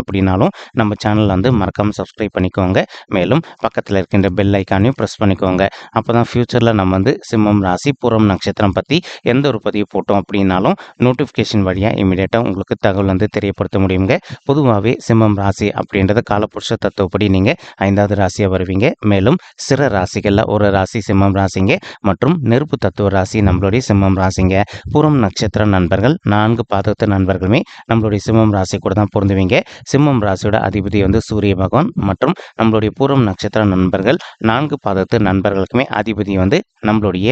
அப்படின்னாலும் நம்ம சேனல் வந்து மறக்காமல் சப்ஸ்கிரைப் பண்ணிக்கோங்க. மேலும் பக்கத்தில் இருக்கின்ற பெல் ஐக்கானையும் ப்ரெஸ் பண்ணிக்கோங்க. அப்போ தான் ஃப்யூச்சரில் நம்ம வந்து சிம்மம் ராசி பூரம் நட்சத்திரம் பற்றி எந்த ஒரு பதிவு போட்டோம் அப்படின்னாலும் நோட்டிஃபிகேஷன் வழியாக இமீடியட்டாக உங்களுக்கு தகவல் வந்து தெரியப்படுத்த முடியுங்க. பொதுவாகவே சிம்மம் ராசி அப்படின்றத காலப்புருஷ தத்துவப்படி நீங்கள் ஐந்தாவது ராசியாக வருவீங்க. மேலும் சிற ராசிகளில் ஒரு ராசி சிம்மம் ராசிங்க மற்றும் நெருப்பு தத்துவ ராசி நம்மளுடைய சிம்மம் ராசிங்க. பூரம் நட்சத்திர நண்பர்கள் நான்கு பாதத்து நண்பர்களுமே நம்மளுடைய சிம்மம் ராசி கூட தான் பொருந்துவீங்க. சிம்மம் ராசியோட அதிபதி வந்து சூரிய பகவான் மற்றும் நம்மளுடைய பூரம் நட்சத்திர நண்பர்கள். நான்கு பாதத்து நண்பர்களுக்குமே அதிபதி வந்து நம்மளுடைய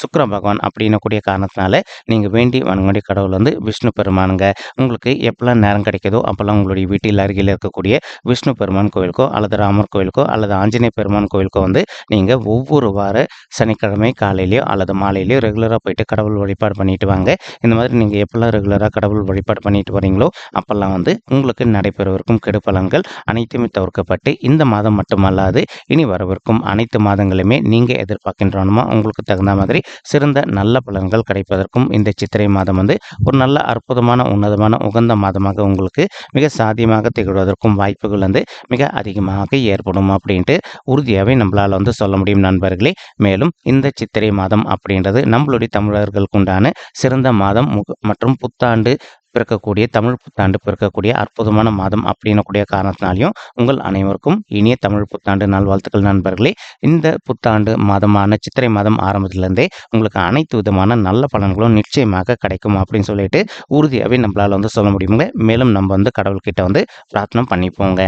சுக்கரன் பகவான் அப்படின்னக்கூடிய காரணத்தினால நீங்கள் வேண்டி வணங்கக்கூடிய கடவுள் வந்து விஷ்ணு பெருமானுங்க. உங்களுக்கு எப்போல்லாம் நேரம் கிடைக்குதோ அப்போல்லாம் உங்களுடைய வீட்டில் அருகில் இருக்கக்கூடிய விஷ்ணு பெருமான் கோவிலுக்கோ அல்லது ராமர் கோவிலுக்கோ அல்லது ஆஞ்சநேய பெருமான் கோவிலுக்கோ வந்து நீங்கள் ஒவ்வொரு வார சனிக்கிழமை காலையிலையோ அல்லது மாலையிலையோ ரெகுலராக போயிட்டு கடவுள் வழிபாடு பண்ணிட்டு வாங்க. இந்த மாதிரி நீங்கள் எப்போல்லாம் ரெகுலராக கடவுள் வழிபாடு பண்ணிட்டு வரீங்களோ அப்போல்லாம் வந்து உங்களுக்கு நடைபெறவிருக்கும் கெடுப்பலன்கள் அனைத்துமே தவிர்க்கப்பட்டு இந்த மாதம் மட்டுமல்லாது இனி வரவிருக்கும் அனைத்து மாதங்களுமே நீங்கள் எதிர்பார்க்கின்றனமா உங்களுக்கு தகுந்த மாதிரி சிறந்த நல்ல பலன்கள் கிடைப்பதற்கும் இந்த சித்திரை மாதம் வந்து ஒரு நல்ல அற்புதமான உன்னதமான உகந்த மாதமாக உங்களுக்கு மிக சாத்தியமாக திகழ்வதற்கும் வாய்ப்புகள் வந்து மிக அதிகமாக ஏற்படும் அப்படின்ட்டு உறுதியாகவே நம்மளால் வந்து சொல்ல முடியும் நண்பர்களே. மேலும் இந்த சித்திரை மாதம் அப்படின்றது நம்மளுடைய தமிழர்களுக்கு உண்டான சிறந்த மாதம் முக- மற்றும் புத்தாண்டு பிறக்கக்கூடிய தமிழ் புத்தாண்டு பிறக்கக்கூடிய அற்புதமான மாதம் அப்படின்னக்கூடிய காரணத்தினாலையும் உங்கள் அனைவருக்கும் இனிய தமிழ் புத்தாண்டு நல்வாழ்த்துக்கள் நண்பர்களே. இந்த புத்தாண்டு மாதமான சித்திரை மாதம் ஆரம்பத்திலேருந்தே உங்களுக்கு அனைத்து விதமான நல்ல பலன்களும் நிச்சயமாக கிடைக்கும் அப்படின்னு சொல்லிட்டு உறுதியாகவே நம்மளால் வந்து சொல்ல முடியுங்க மேலும் நம்ம வந்து கடவுள்கிட்ட வந்து பிரார்த்தனை பண்ணிப்போங்க.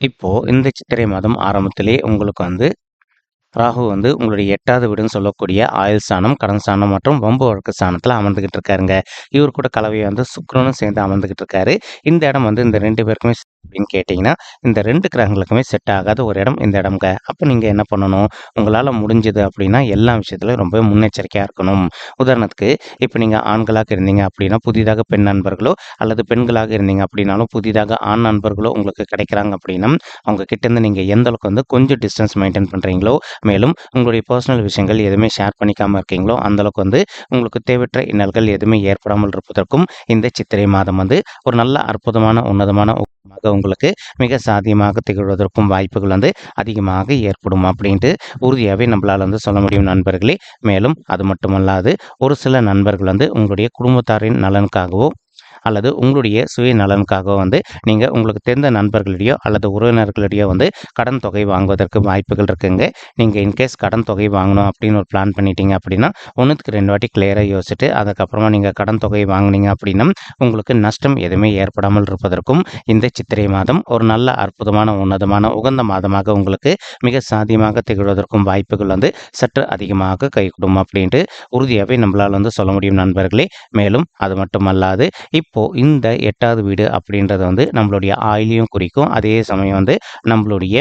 இப்போது இந்த சித்திரை மாதம் ஆரம்பத்திலே உங்களுக்கு வந்து ராகு வந்து உங்களுடைய எட்டாவது வீடுன்னு சொல்லக்கூடிய ஆயுள் ஸ்தானம் கடன் ஸ்தானம் மற்றும் வம்பு வழக்கு ஸ்தானத்தில் அமர்ந்துகிட்டு இருக்காருங்க. இவர் கூட கலவையை வந்து சுக்ரனும் சேர்ந்து அமர்ந்துகிட்டு இருக்காரு. இந்த இடம் வந்து இந்த ரெண்டு பேருக்குமே அப்படின்னு கேட்டிங்கன்னா இந்த ரெண்டு கிரகங்களுக்குமே செட் ஆகாத ஒரு இடம் இந்த இடம்ங்க. அப்போ நீங்கள் என்ன பண்ணணும்? உங்களால் முடிஞ்சது அப்படின்னா எல்லா விஷயத்துலையும் ரொம்ப முன்னெச்சரிக்கையாக இருக்கணும். உதாரணத்துக்கு இப்போ நீங்கள் ஆண்களாக இருந்தீங்க அப்படின்னா புதிதாக பெண் நண்பர்களோ அல்லது பெண்களாக இருந்தீங்க அப்படின்னாலும் புதிதாக ஆண் நண்பர்களோ உங்களுக்கு கிடைக்கிறாங்க அப்படின்னா அவங்க கிட்டேருந்து நீங்கள் எந்த அளவுக்கு வந்து கொஞ்சம் டிஸ்டன்ஸ் மெயின்டைன் பண்ணுறீங்களோ மேலும் உங்களுடைய பர்சனல் விஷயங்கள் எதுவுமே ஷேர் பண்ணிக்காமல் இருக்கீங்களோ அந்தளவுக்கு வந்து உங்களுக்கு தேவையற்ற இன்னல்கள் எதுவுமே ஏற்படாமல் இருப்பதற்கும் இந்த சித்திரை மாதம் வந்து ஒரு நல்ல அற்புதமான உன்னதமான உங்களுக்கு மிக சாத்தியமாக திகழ்வதற்கும் வாய்ப்புகள் வந்து அதிகமாக ஏற்படும் அப்படின்ட்டு உறுதியாகவே நம்மளால் வந்து சொல்ல முடியும் நண்பர்களே. மேலும் அது மட்டுமல்லாது ஒரு சில நண்பர்கள் வந்து உங்களுடைய குடும்பத்தாரின் நலனுக்காகவோ அல்லது உங்களுடைய சுயநலனுக்காக வந்து நீங்கள் உங்களுக்கு தெரிந்த நண்பர்களிடையோ அல்லது உறவினர்களிடையோ வந்து கடன் தொகை வாங்குவதற்கு வாய்ப்புகள் இருக்குங்க. நீங்கள் இன்கேஸ் கடன் தொகை வாங்கணும் அப்படின்னு ஒரு பிளான் பண்ணிட்டீங்க அப்படின்னா ஒன்றுத்துக்கு ரெண்டு வாட்டி கிளியராக யோசிச்சுட்டு அதுக்கப்புறமா நீங்கள் கடன் தொகை வாங்குனீங்க அப்படின்னா உங்களுக்கு நஷ்டம் எதுவுமே ஏற்படாமல் இருப்பதற்கும் இந்த சித்திரை மாதம் ஒரு நல்ல அற்புதமான உன்னதமான உகந்த மாதமாக உங்களுக்கு மிக சாத்தியமாக திகழ்வதற்கும் வாய்ப்புகள் வந்து சற்று அதிகமாக கைகூடும் அப்படின்ட்டு உறுதியாகவே நம்மளால் வந்து சொல்ல முடியும் நண்பர்களே. மேலும் அது மட்டுமல்லாது இப்போ இந்த எட்டாவது வீடு அப்படின்றது வந்து நம்மளுடைய ஆயிலையும் குறிக்கும். அதே சமயம் வந்து நம்மளுடைய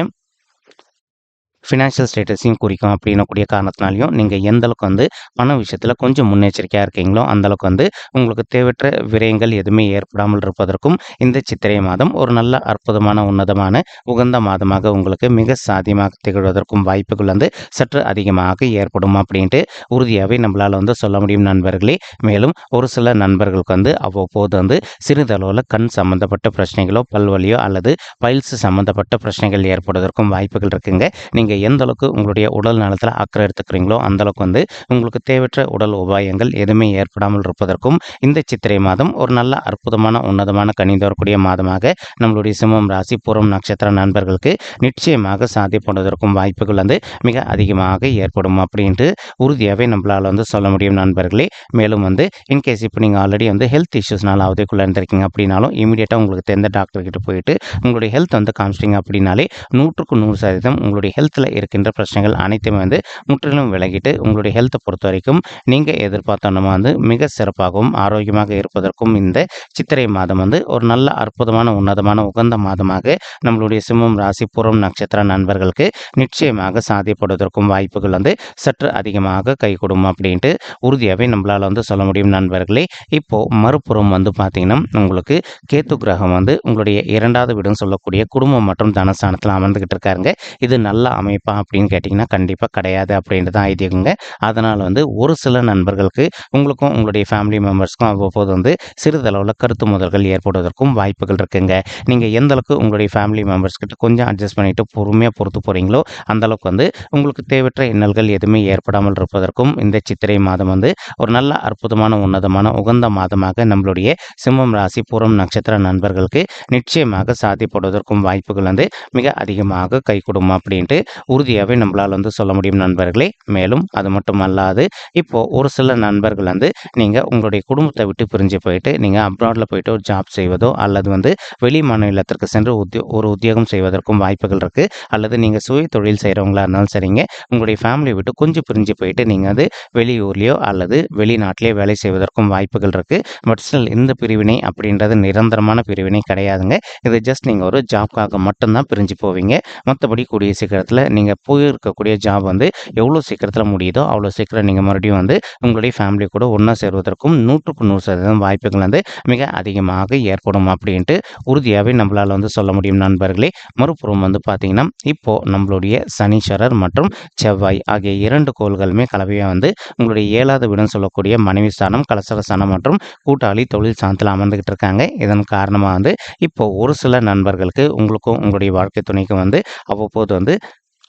ஃபினான்ஷியல் ஸ்டேட்டஸையும் குறிக்கும் அப்படின்னக்கூடிய காரணத்தினாலையும் நீங்கள் எந்தளவுக்கு வந்து பண விஷயத்தில் கொஞ்சம் முன்னெச்சரிக்கையாக இருக்கீங்களோ அந்த அளவுக்கு வந்து உங்களுக்கு தேவையற்ற விரயங்கள் எதுவுமே ஏற்படாமல் இருப்பதற்கும் இந்த சித்திரை மாதம் ஒரு நல்ல அற்புதமான உன்னதமான உகந்த மாதமாக உங்களுக்கு மிக சாத்தியமாக திகழ்வதற்கும் வாய்ப்புகள் வந்து சற்று அதிகமாக ஏற்படும் அப்படின்ட்டு உறுதியாகவே நம்மளால் வந்து சொல்ல முடியும் நண்பர்களே. மேலும் ஒரு சில நண்பர்களுக்கு வந்து அவ்வப்போது வந்து சிறிதளவில் கண் சம்பந்தப்பட்ட பிரச்சனைகளோ பல்வலியோ அல்லது பைல்ஸ் சம்பந்தப்பட்ட பிரச்சனைகள் ஏற்படுவதற்கும் வாய்ப்புகள் இருக்குங்க. நீங்கள் எந்த அளவுக்கு உங்களுடைய உடல் நலத்தில் அக்கறை எடுத்துக்கிறீங்களோ அந்த அளவுக்கு வந்து உங்களுக்கு தேவையற்ற உடல் உபாயங்கள் எதுவுமே ஏற்படாமல் இருப்பதற்கும் இந்த சித்திரை மாதம் ஒரு நல்ல அற்புதமான உன்னதமான கணிந்து வரக்கூடிய மாதமாக நம்மளுடைய சிம்மம் ராசி பூரம் நட்சத்திர நண்பர்களுக்கு நிச்சயமாக சாத்தியப்படுவதற்கும் வாய்ப்புகள் வந்து மிக அதிகமாக ஏற்படும் அப்படின்ட்டு உறுதியாகவே நம்மளால் வந்து சொல்ல முடியும் நண்பர்களே. மேலும் வந்து இன்கேஸ் இப்போ நீங்கள் ஆல்ரெடி வந்து ஹெல்த் இஷ்யூஸ்னால அவதிக்குள்ளே இருந்திருக்கீங்க அப்படின்னாலும் இமீடியட்டாக உங்களுக்கு தெரிந்த டாக்டர்கிட்ட போயிட்டு உங்களுடைய ஹெல்த் வந்து காமிச்சிட்டிங்க அப்படின்னாலே நூற்றுக்கு நூறு சதவீதம் உங்களுடைய ஹெல்த்தில் உடலில் இருக்கின்ற பிரச்சனைகள் அனைத்துமே வந்து முற்றிலும் விலகிட்டு உங்களுடைய ஹெல்த்தை பொறுத்த வரைக்கும் நீங்கள் எதிர்பார்த்தோன்னா வந்து மிக சிறப்பாகவும் ஆரோக்கியமாக இருப்பதற்கும் இந்த சித்திரை மாதம் வந்து ஒரு நல்ல அற்புதமான உன்னதமான உகந்த மாதமாக நம்மளுடைய சிம்மம் ராசி புறம் நட்சத்திர நண்பர்களுக்கு நிச்சயமாக சாத்தியப்படுவதற்கும் வாய்ப்புகள் வந்து சற்று அதிகமாக கை கொடுக்கும் அப்படின்ட்டு உறுதியாகவே நம்மளால் வந்து சொல்ல முடியும் நண்பர்களே. இப்போது மறுபுறம் வந்து பார்த்திங்கன்னா உங்களுக்கு கேத்து கிரகம் வந்து உங்களுடைய இரண்டாவது வீடுன்னு சொல்லக்கூடிய குடும்பம் மற்றும் தனஸ்தானத்தில் அமர்ந்துக்கிட்டு இருக்காருங்க. இது நல்லா அமைய அமைப்பா அப்படின்னு கேட்டிங்கன்னா கண்டிப்பாக கிடையாது அப்படின்ட்டு தான் ஐதீகங்க. அதனால் வந்து ஒரு சில நண்பர்களுக்கு உங்களுக்கும் உங்களுடைய ஃபேமிலி மெம்பர்ஸ்க்கும் அவ்வப்போது வந்து சிறிதளவில் கருத்து முதல்கள் ஏற்படுவதற்கும் வாய்ப்புகள் இருக்குங்க. நீங்கள் எந்த அளவுக்கு உங்களுடைய ஃபேமிலி மெம்பர்ஸ் கிட்ட கொஞ்சம் அட்ஜஸ்ட் பண்ணிவிட்டு பொறுமையாக பொறுத்து போகிறீங்களோ அந்தளவுக்கு வந்து உங்களுக்கு தேவையற்ற இன்னல்கள் எதுவுமே ஏற்படாமல் இருப்பதற்கும் இந்த சித்திரை மாதம் வந்து ஒரு நல்ல அற்புதமான உன்னதமான உகந்த மாதமாக நம்மளுடைய சிம்மம் ராசி பூரம் நட்சத்திர நண்பர்களுக்கு நிச்சயமாக சாத்தியப்படுவதற்கும் வாய்ப்புகள் வந்து மிக அதிகமாக கை கொடுக்கும் அப்படின்ட்டு உறுதியாகவே நம்மளால் வந்து சொல்ல முடியும் நண்பர்களே. மேலும் அது மட்டும் அல்லாது இப்போது ஒரு சில நண்பர்கள் வந்து நீங்கள் உங்களுடைய குடும்பத்தை விட்டு பிரிஞ்சு போயிட்டு நீங்கள் அப்ராடில் போயிட்டு ஒரு ஜாப் செய்வதோ அல்லது வந்து வெளி மாநிலத்திற்கு சென்று உத்தியோ ஒரு உத்தியோகம் செய்வதற்கும் வாய்ப்புகள் இருக்குது அல்லது நீங்கள் சுய தொழில் செய்கிறவங்களா இருந்தாலும் சரிங்க உங்களுடைய ஃபேமிலியை விட்டு கொஞ்சம் பிரிஞ்சு போயிட்டு நீங்கள் வந்து வெளியூர்லேயோ அல்லது வெளிநாட்டிலேயோ வேலை செய்வதற்கும் வாய்ப்புகள் இருக்குது பட் ஸ்டில் இந்த பிரிவினை அப்படின்றது நிரந்தரமான பிரிவினை கிடையாதுங்க. இது ஜஸ்ட் நீங்கள் ஒரு ஜாப்காக மட்டும்தான் பிரிஞ்சு போவீங்க. மற்றபடி கூடிய சீக்கிரத்தில் நீங்கள் போயிருக்கக்கூடிய ஜாப் வந்து எவ்வளோ சீக்கிரத்தில் முடியுதோ அவ்வளோ சீக்கிரம் நீங்கள் மறுபடியும் வந்து உங்களுடைய ஃபேமிலி கூட ஒன்றா சேர்வதற்கும் நூற்றுக்கு நூறு சதவீதம் வாய்ப்புகள் வந்து மிக அதிகமாக ஏற்படும் அப்படின்ட்டு உறுதியாகவே நம்மளால் வந்து சொல்ல முடியும் நண்பர்களே. மறுபுறம் வந்து பார்த்திங்கன்னா இப்போது நம்மளுடைய சனீஸ்வரர் மற்றும் செவ்வாய் ஆகிய இரண்டு கோள்களுமே கலவையாக வந்து உங்களுடைய ஏழாவது வீடுன்னு சொல்லக்கூடிய மனைவி ஸ்தானம் கலசர ஸ்தானம் மற்றும் கூட்டாளி தொழில் சாந்தத்தில் அமர்ந்துக்கிட்டு இருக்காங்க. இதன் காரணமாக வந்து இப்போ ஒரு சில நண்பர்களுக்கு உங்களுக்கும் உங்களுடைய வாழ்க்கை துணைக்கும் வந்து அவ்வப்போது வந்து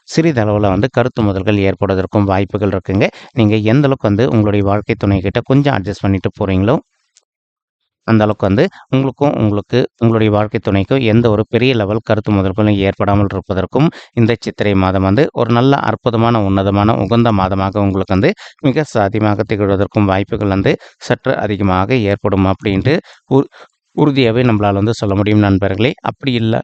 சிறிதளவில் வந்து கருத்து முதல்கள் ஏற்படுவதற்கும் வாய்ப்புகள் இருக்குங்க. நீங்கள் எந்த அளவுக்கு வந்து உங்களுடைய வாழ்க்கை துணை கொஞ்சம் அட்ஜஸ்ட் பண்ணிட்டு போகிறீங்களோ அந்த அளவுக்கு வந்து உங்களுக்கும் உங்களுக்கு உங்களுடைய வாழ்க்கை துணைக்கும் எந்த ஒரு பெரிய லெவல் கருத்து முதல்களும் ஏற்படாமல் இருப்பதற்கும் இந்த சித்திரை மாதம் வந்து ஒரு நல்ல அற்புதமான உன்னதமான உகந்த மாதமாக உங்களுக்கு வந்து மிக சாத்தியமாக திகழ்வதற்கும் வாய்ப்புகள் வந்து சற்று அதிகமாக ஏற்படும் அப்படின்ட்டு உறுதியாகவே நம்மளால் வந்து சொல்ல முடியும் நண்பர்களே. அப்படி இல்லை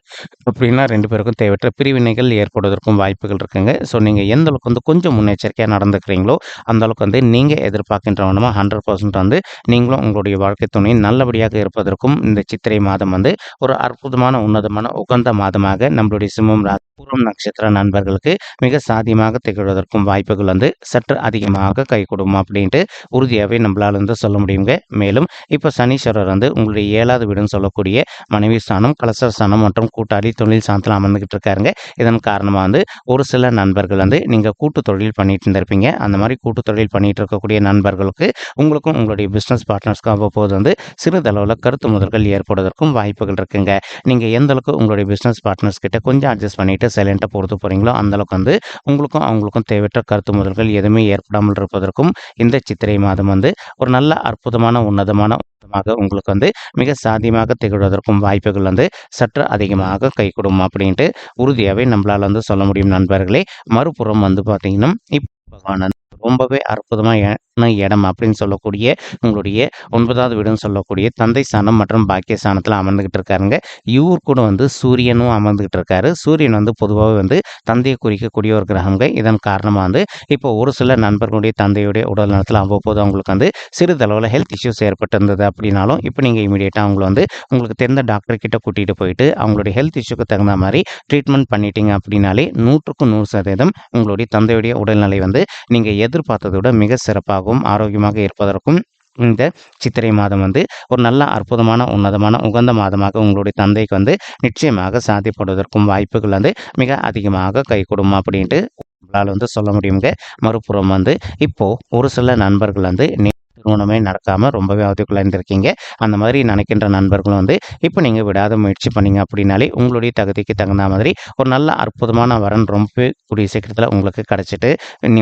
அப்படின்னா ரெண்டு பேருக்கும் தேவையற்ற பிரிவினைகள் ஏற்படுவதற்கும் வாய்ப்புகள் இருக்குங்க. ஸோ நீங்கள் எந்த அளவுக்கு வந்து கொஞ்சம் முன்னெச்சரிக்கையாக நடந்துக்கிறீங்களோ அந்த அளவுக்கு வந்து நீங்கள் எதிர்பார்க்கின்றவனமாக ஹண்ட்ரட் பர்சன்ட் வந்து நீங்களும் உங்களுடைய வாழ்க்கை துணை நல்லபடியாக இருப்பதற்கும் இந்த சித்திரை மாதம் வந்து ஒரு அற்புதமான உன்னதமான உகந்த மாதமாக நம்மளுடைய சிம்மம் பூர்வம் நட்சத்திர நண்பர்களுக்கு மிக சாதியமாக திகழ்வதற்கும் வாய்ப்புகள் வந்து சற்று அதிகமாக கை கொடுக்கும் அப்படின்ட்டு உறுதியாகவே நம்மளால் வந்து சொல்ல முடியுங்க. மேலும் இப்போ சனீஸ்வரர் வந்து உங்களுடைய ஏழாவது ஏழாவது வீடுன்னு சொல்லக்கூடிய மனைவி ஸ்தானம் கலசர் ஸ்தானம் மற்றும் கூட்டாளி தொழில் சாந்தத்தில் அமர்ந்துகிட்டு இருக்காருங்க. இதன் காரணமாக வந்து ஒரு சில நண்பர்கள் வந்து நீங்கள் கூட்டு தொழில் பண்ணிட்டு இருந்திருப்பீங்க. அந்த மாதிரி கூட்டு தொழில் பண்ணிட்டு இருக்கக்கூடிய நண்பர்களுக்கு உங்களுக்கும் உங்களுடைய பிஸ்னஸ் பார்ட்னர்ஸ்க்கும் அவ்வப்போது வந்து சிறிதளவில் கருத்து முதல்கள் ஏற்படுவதற்கும் வாய்ப்புகள் இருக்குங்க. நீங்கள் எந்த அளவுக்கு உங்களுடைய பிஸ்னஸ் பார்ட்னர்ஸ் கிட்ட கொஞ்சம் அட்ஜஸ்ட் பண்ணிட்டு சைலண்ட்டாக பொறுத்து போகிறீங்களோ அந்தளவுக்கு வந்து உங்களுக்கும் அவங்களுக்கும் தேவையற்ற கருத்து முதல்கள் எதுவுமே ஏற்படாமல் இருப்பதற்கும் இந்த சித்திரை மாதம் வந்து ஒரு நல்ல அற்புதமான உன்னதமான உங்களுக்கு வந்து மிக சாத்தியமாக திகழ்வதற்கும் வாய்ப்புகள் வந்து சற்று அதிகமாக கை கொடுக்கும் அப்படின்ட்டு உறுதியாகவே நம்மளால் வந்து சொல்ல முடியும் நண்பர்களே. மறுபுறம் வந்து பார்த்தீங்கன்னா இப்போ பகவான் ரொம்பவே அற்புதமாக இடம் அப்படின்னு சொல்லக்கூடிய உங்களுடைய ஒன்பதாவது வீடுன்னு சொல்லக்கூடிய தந்தை ஸ்தானம் மற்றும் பாக்கிய ஸ்தானத்தில் அமர்ந்துகிட்டு இருக்காருங்க. இவர் கூட வந்து சூரியனும் அமர்ந்துகிட்டு இருக்காரு. சூரியன் வந்து பொதுவாகவே வந்து தந்தையை குறிக்கக்கூடிய ஒரு கிரகங்க. இதன் காரணமாக வந்து இப்போ ஒரு சில நண்பர்களுடைய தந்தையுடைய உடல் நலத்தில் அவ்வப்போது அவங்களுக்கு வந்து சிறிதளவில் ஹெல்த் இஷ்யூஸ் ஏற்பட்டிருந்தது அப்படின்னாலும் இப்போ நீங்கள் இமீடியட்டாக அவங்கள வந்து உங்களுக்கு தெரிந்த டாக்டர் கிட்ட கூட்டிகிட்டு போயிட்டு அவங்களுடைய ஹெல்த் இஷ்யூக்கு தகுந்த மாதிரி ட்ரீட்மெண்ட் பண்ணிட்டீங்க அப்படின்னாலே நூற்றுக்கு நூறு சதவீதம் உங்களுடைய தந்தையுடைய உடல்நிலை வந்து நீங்கள் எதிர்பார்த்ததை விட மிக சிறப்பாகவும் ஆரோக்கியமாக இருப்பதற்கும் இந்த சித்திரை மாதம் வந்து ஒரு நல்ல அற்புதமான உன்னதமான உகந்த மாதமாக உங்களுடைய தந்தைக்கு வந்து நிச்சயமாக சாத்தியப்படுவதற்கும் வாய்ப்புகள் வந்து மிக அதிகமாக கை கொடுமா அப்படின்ட்டு உங்களால் வந்து சொல்ல முடியுங்க மறுபுறம் வந்து இப்போது ஒரு சில நண்பர்கள் வந்து திருமணமே நடக்காமல் ரொம்பவே அவதிக்குள்ளாயிருந்திருக்கீங்க அந்த மாதிரி நினைக்கின்ற நண்பர்களும் வந்து இப்போ நீங்கள் விடாத முயற்சி பண்ணீங்க அப்படின்னாலே உங்களுடைய தகுதிக்கு தகுந்த மாதிரி ஒரு நல்ல அற்புதமான வரன் ரொம்பவே கூடிய சீக்கிரத்தில் உங்களுக்கு கிடச்சிட்டு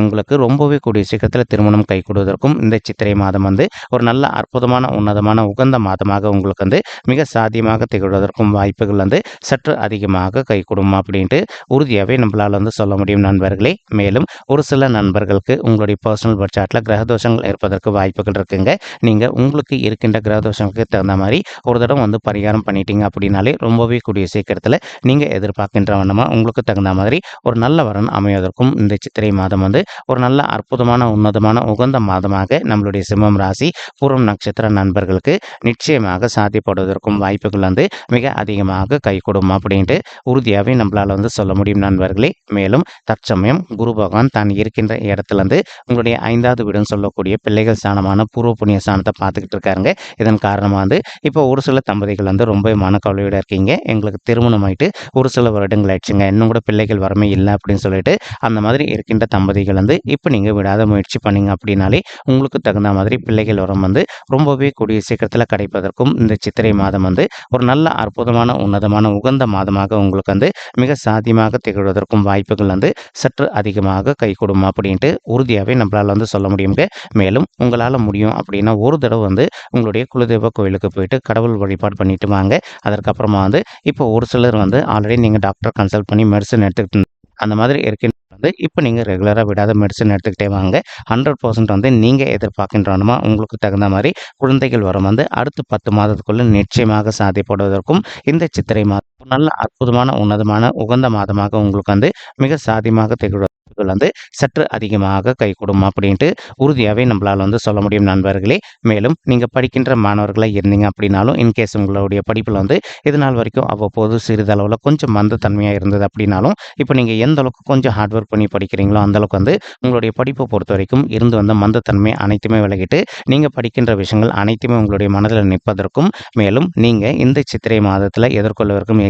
உங்களுக்கு ரொம்பவே கூடிய சீக்கிரத்தில் திருமணம் கை கொடுவதற்கும் இந்த சித்திரை மாதம் வந்து ஒரு நல்ல அற்புதமான உன்னதமான உகந்த மாதமாக உங்களுக்கு வந்து மிக சாத்தியமாக திகழ்வதற்கும் வாய்ப்புகள் வந்து சற்று அதிகமாக கை கொடுமா அப்படின்ட்டு உறுதியாகவே நம்மளால் வந்து சொல்ல முடியும் நண்பர்களே. மேலும் ஒரு சில நண்பர்களுக்கு உங்களுடைய பர்சனல் பட்ஜெட்டில் கிரகதோஷங்கள் இருப்பதற்கு வாய்ப்புகள் வாய்ப்புகள் இருக்குங்க. நீங்கள் உங்களுக்கு இருக்கின்ற கிரகதோஷங்களுக்கு தகுந்த மாதிரி ஒரு தடவை வந்து பரிகாரம் பண்ணிட்டீங்க அப்படின்னாலே ரொம்பவே கூடிய சீக்கிரத்தில் நீங்கள் எதிர்பார்க்கின்ற வண்ணமாக உங்களுக்கு தகுந்த மாதிரி ஒரு நல்ல வரன் அமைவதற்கும் இந்த சித்திரை மாதம் வந்து ஒரு நல்ல அற்புதமான உன்னதமான உகந்த மாதமாக நம்மளுடைய சிம்மம் ராசி பூர்வம் நட்சத்திர நண்பர்களுக்கு நிச்சயமாக சாத்தியப்படுவதற்கும் வாய்ப்புகள் வந்து மிக அதிகமாக கை கொடுக்கும் அப்படின்ட்டு உறுதியாகவே நம்மளால் வந்து சொல்ல முடியும் நண்பர்களே. மேலும் தற்சமயம் குரு பகவான் தான் இருக்கின்ற இடத்துலேருந்து உங்களுடைய ஐந்தாவது வீடுன்னு சொல்லக்கூடிய பிள்ளைகள் ஸ்தானமான பூர்வ புண்ணிய ஸ்தானத்தை பார்த்துக்கிட்டு இருக்காருங்க. இதன் காரணமாக வந்து இப்போ ஒரு சில தம்பதிகள் வந்து ரொம்ப மனக்கவலையோடு இருக்கீங்க. எங்களுக்கு திருமணம் ஆயிட்டு ஒரு சில வருடங்கள் ஆயிடுச்சுங்க. இன்னும் கூட பிள்ளைகள் வரமே இல்லை அப்படின்னு சொல்லிட்டு அந்த மாதிரி இருக்கின்ற தம்பதிகள் வந்து இப்போ நீங்கள் விடாத முயற்சி பண்ணீங்க அப்படின்னாலே உங்களுக்கு தகுந்த மாதிரி பிள்ளைகள் வரம் வந்து ரொம்பவே கூடிய சீக்கிரத்தில் கிடைப்பதற்கும் இந்த சித்திரை மாதம் வந்து ஒரு நல்ல அற்புதமான உன்னதமான உகந்த மாதமாக உங்களுக்கு வந்து மிக சாத்தியமாக திகழ்வதற்கும் வாய்ப்புகள் வந்து சற்று அதிகமாக கைகூடும் அப்படின்ட்டு உறுதியாகவே நம்மளால் வந்து சொல்ல முடியுங்க. மேலும் உங்களால் முடியும் அப்படின்னா ஒரு தடவை வந்து உங்களுடைய குலதெய்வ கோயிலுக்கு போயிட்டு கடவுள் வழிபாடு பண்ணிட்டு வாங்க. அதற்கப்புறமா வந்து இப்போ ஒரு சிலர் வந்து ஆல்ரெடி நீங்கள் டாக்டர் கன்சல்ட் பண்ணி மெடிசன் எடுத்துக்கிட்டு அந்த மாதிரி இருக்கின்ற வந்து இப்போ நீங்கள் ரெகுலராக விடாத மெடிசன் எடுத்துக்கிட்டே வாங்க. ஹண்ட்ரட் பர்சன்ட் வந்து நீங்கள் எதிர்பார்க்கின்றனமா உங்களுக்கு தகுந்த மாதிரி குழந்தைகள் வரும் வந்து அடுத்த பத்து மாதத்துக்குள்ள நிச்சயமாக சாதிப்படுவதற்கும் இந்த சித்திரை மாதம் நல்ல அற்புதமான உன்னதமான உகந்த மாதமாக உங்களுக்கு வந்து மிக சாதியமாக திகழ்வது வந்து சற்று அதிகமாக கைகூடும் அப்படின்ட்டு உறுதியாகவே நம்மளால் வந்து சொல்ல முடியும் நண்பர்களே. மேலும் நீங்கள் படிக்கின்ற மாணவர்களாக இருந்தீங்க அப்படின்னாலும் இன்கேஸ் உங்களுடைய படிப்பில் வந்து இது நாள் வரைக்கும் அவ்வப்போது சிறிதளவில் கொஞ்சம் மந்தத்தன்மையாக இருந்தது அப்படின்னாலும் இப்போ நீங்கள் எந்த அளவுக்கு கொஞ்சம் ஹார்ட் ஒர்க் பண்ணி படிக்கிறீங்களோ அந்தளவுக்கு வந்து உங்களுடைய படிப்பை பொறுத்த வரைக்கும் இருந்து வந்த மந்தத்தன்மை அனைத்துமே விலகிட்டு நீங்கள் படிக்கின்ற விஷயங்கள் அனைத்துமே உங்களுடைய மனதில் நிற்பதற்கும் மேலும் நீங்கள் இந்த சித்திரை மாதத்தில் எதிர்கொள்ளவிருக்கும்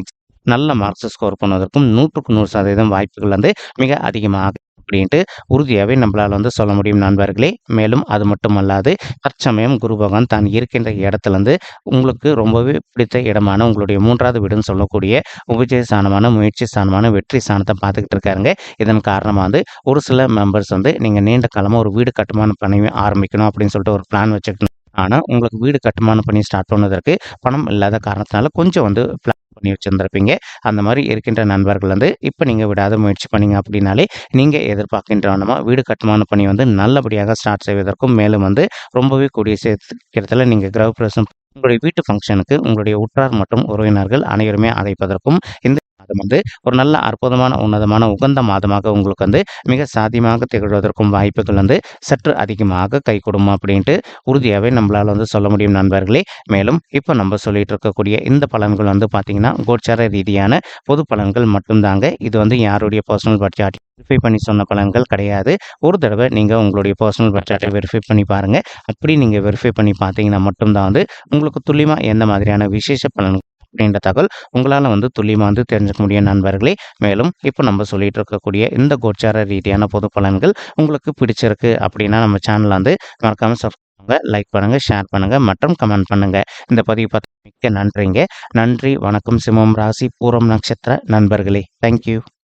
நல்ல மார்க்ஸ் ஸ்கோர் பண்ணுவதற்கும் நூற்றுக்கு நூறு சதவீதம் வாய்ப்புகள் வந்து மிக அதிகமாக அப்படின்ட்டு உறுதியாகவே நம்மளால் வந்து சொல்ல முடியும் நண்பர்களே. மேலும் அது மட்டும் அல்லாது தற்சமயம் குரு பகவான் தான் இருக்கின்ற இடத்துலேருந்து உங்களுக்கு ரொம்பவே பிடித்த இடமான உங்களுடைய மூன்றாவது வீடுன்னு சொல்லக்கூடிய உபஜய ஸ்தானமான முயற்சி ஸ்தானமான வெற்றி ஸ்தானத்தை பார்த்துக்கிட்டு இருக்காருங்க. இதன் காரணமாக வந்து ஒரு சில மெம்பர்ஸ் வந்து நீங்கள் நீண்ட காலமாக ஒரு வீடு கட்டுமான பணி ஆரம்பிக்கணும் அப்படின்னு சொல்லிட்டு ஒரு பிளான் வச்சுக்கணும் ஆனால் உங்களுக்கு வீடு கட்டுமானம் பண்ணி ஸ்டார்ட் பண்ணதற்கு பணம் இல்லாத காரணத்தினால கொஞ்சம் வந்து பிளான் பண்ணி வச்சுருந்துருப்பீங்க. அந்த மாதிரி இருக்கின்ற நண்பர்கள் வந்து இப்போ நீங்கள் விடாத முயற்சி பண்ணீங்க அப்படின்னாலே நீங்கள் எதிர்பார்க்கின்றவனமா வீடு கட்டுமான பணி வந்து நல்லபடியாக ஸ்டார்ட் செய்வதற்கும் மேலும் வந்து ரொம்பவே கூடிய சேர்க்கிறதுல நீங்கள் கிரகப்பிரசம் உங்களுடைய வீட்டு ஃபங்க்ஷனுக்கு உங்களுடைய உற்றார் மற்றும் உறவினர்கள் அனைவருமே அழைப்பதற்கும் இந்த மாதம் வந்து ஒரு நல்ல அற்புதமான உன்னதமான உகந்த மாதமாக உங்களுக்கு வந்து மிக சாத்தியமாக திகழ்வதற்கும் வாய்ப்புகள் வந்து சற்று அதிகமாக கை கொடுமா அப்படின்ட்டு உறுதியாகவே நம்மளால் வந்து சொல்ல முடியும் நண்பர்களே. மேலும் இப்போ நம்ம சொல்லிட்டு இருக்கக்கூடிய இந்த பலன்கள் வந்து பார்த்தீங்கன்னா கோச்சார ரீதியான பொது பலன்கள் மட்டும்தாங்க. இது வந்து யாருடைய பர்சனல் பட்ஜெட் வெரிஃபை பண்ணி சொன்ன பலன்கள் கிடையாது. ஒரு தடவை நீங்கள் உங்களுடைய பர்சனல் பட்ஜெட்டை வெரிஃபை பண்ணி பாருங்கள் அப்படி நீங்கள் வெரிஃபை பண்ணி பார்த்தீங்கன்னா மட்டும்தான் வந்து உங்களுக்கு துல்லியமாக எந்த மாதிரியான விசேஷ பலன்கள் அப்படின்ற தகவல் உங்களால் வந்து துல்லியமாக வந்து தெரிஞ்சுக்க முடியும் நண்பர்களே. மேலும் இப்போ நம்ம சொல்லிட்டு இருக்கக்கூடிய இந்த கோச்சார ரீதியான பொது பலன்கள் உங்களுக்கு பிடிச்சிருக்கு அப்படின்னா நம்ம சேனலில் வந்து மறக்காமல் சப்ஸ்கிரைப் லைக் பண்ணுங்கள் ஷேர் பண்ணுங்கள் மற்றும் கமெண்ட் பண்ணுங்கள் இந்த பதிவு பார்த்து மிக்க நன்றிங்க. நன்றி வணக்கம். சிம்மம் ராசி பூரம் நட்சத்திர நண்பர்களே. தேங்க்யூ